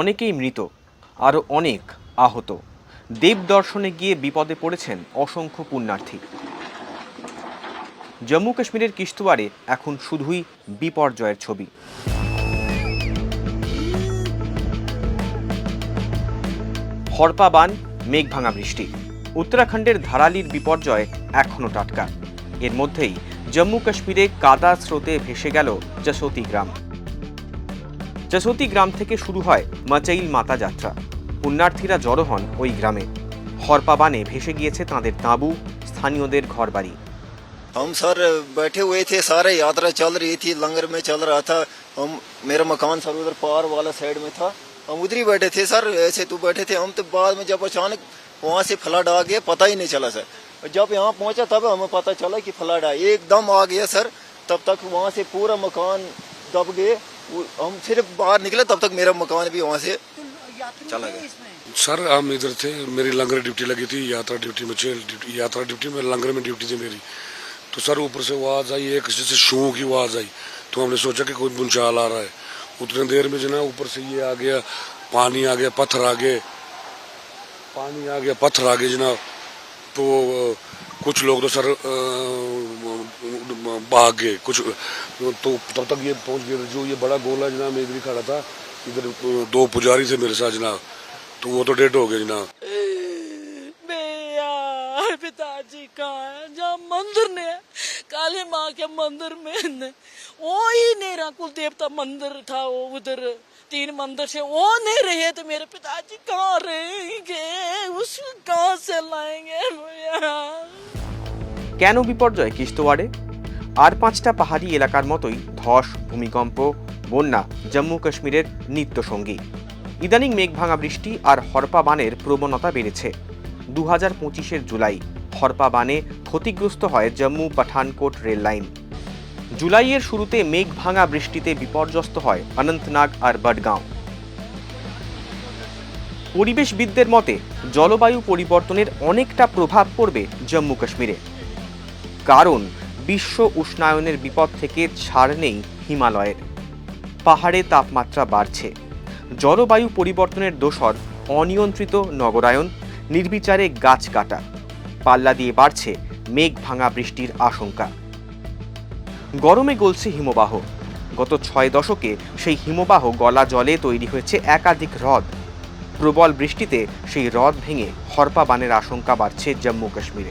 অনেকেই মৃত, আরও অনেক আহত। দেব দর্শনে গিয়ে বিপদে পড়েছেন অসংখ্য পুণ্যার্থী। জম্মু কাশ্মীরের কিস্তুয়ারে এখন শুধুই বিপর্যয়ের ছবি। হরপা বান মেঘভাঙা বৃষ্টি। উত্তরাখণ্ডের ধারালির বিপর্যয় এখনও টাটকা। এর মধ্যেই জম্মু কাশ্মীরে কাদা স্রোতে ভেসে গেল জসোতি গ্রাম। জসোতি গ্রাম থেকে শুরু হয় মাচাইল মাতা যাত্রা পুণ্যার্থীরা জড়ো হন ওই গ্রামে হরপা বানে ভেসে গিয়েছে তাঁদের তাঁবু স্থানীয়দের ঘরবাড়ি हम सर बैठे हुए थे सारे यात्रा चल रही थी लंगर में चल रहा था हम मेरा मकान सर उधर पार वाला साइड में था हम उधर ही बैठे थे सर ऐसे तो बैठे थे हम तो बाद में जब अचानक वहां से फ्लड आ गया पता ही नहीं चला सर और जब यहाँ पहुंचा तब हमें पता चला कि फ्लड आया एकदम आ गया सर तब तक वहां से पूरा मकान दब गए वो- हम सिर्फ़ बाहर निकले तब तक मेरा मकान भी वहाँ से चला गया। सर हम इधर थे मेरी लंगर ड्यूटी लगी थी यात्रा ड्यूटी में चेल ड्यूटी यात्रा ड्यूटी में लंगर में ड्यूटी थी मेरी। तो सर ऊपर से आवाज़ आई एक जैसे शू की आवाज़ आई। तो हमने सोचा कि कोई बुंचाल आ रहा है। उतने देर में जो ना ऊपर से ये आ गया पानी आ गया पत्थर आ गए पानी आ गया पत्थर आ गए जनाब तो कुछ लोग तो सर अ, भाग गए कुछ तो तब तक ये पहुँच गए। जो ये बड़ा गोला जनाब इधर ही खड़ा था, इधर दो पुजारी थे मेरे साथ जनाब तो वो तो डेड हो गए जनाब। पिताजी कहाँ है जहाँ मंदिर ने काली माँ के मंदिर में वो ही मेरा कुल देवता मंदिर था, वो उधर, तीन मंदिर से, वो नहीं रहे तो मेरे पिताजी कहाँ रहेंगे? उसको कहाँ से लाएँगे? भैया কেন বিপর্যয় কিশতওয়াড়ে? আর পাঁচটা পাহাড়ি এলাকার মতোই ধস, ভূমিকম্প, বন্যা, জম্মু কাশ্মীরের নিত্যসঙ্গী। ইদানিং মেঘভাঙা বৃষ্টি আর হরপা বানের প্রবণতা বেড়েছে। দু হাজার পঁচিশের জুলাই, হরপা বানে ক্ষতিগ্রস্ত হয় জম্মু পাঠানকোট রেল লাইন। জুলাইয়ের শুরুতে মেঘভাঙা বৃষ্টিতে বিপর্যস্ত হয় অনন্তনাগ আর বডগাঁও পরিবেশবিদদের মতে, জলবায়ু পরিবর্তনের অনেকটা প্রভাব পড়বে জম্মু কাশ্মীরে। কারণ বিশ্ব উষ্ণায়নের বিপদ থেকে ছাড় নেই হিমালয়ের। পাহাড়ে তাপমাত্রা বাড়ছে। জলবায়ু পরিবর্তনের দোসর অনিয়ন্ত্রিত নগরায়ন, নির্বিচারে গাছ কাটা। পাল্লা দিয়ে বাড়ছে মেঘ ভাঙা বৃষ্টির আশঙ্কা। গরমে গলছে হিমবাহ। গত ছয় দশকে সেই হিমবাহ গলা জলে তৈরি হয়েছে একাধিক হ্রদ। প্রবল বৃষ্টিতে সেই হ্রদ ভেঙে হরপা বানের আশঙ্কা বাড়ছে জম্মু কাশ্মীরে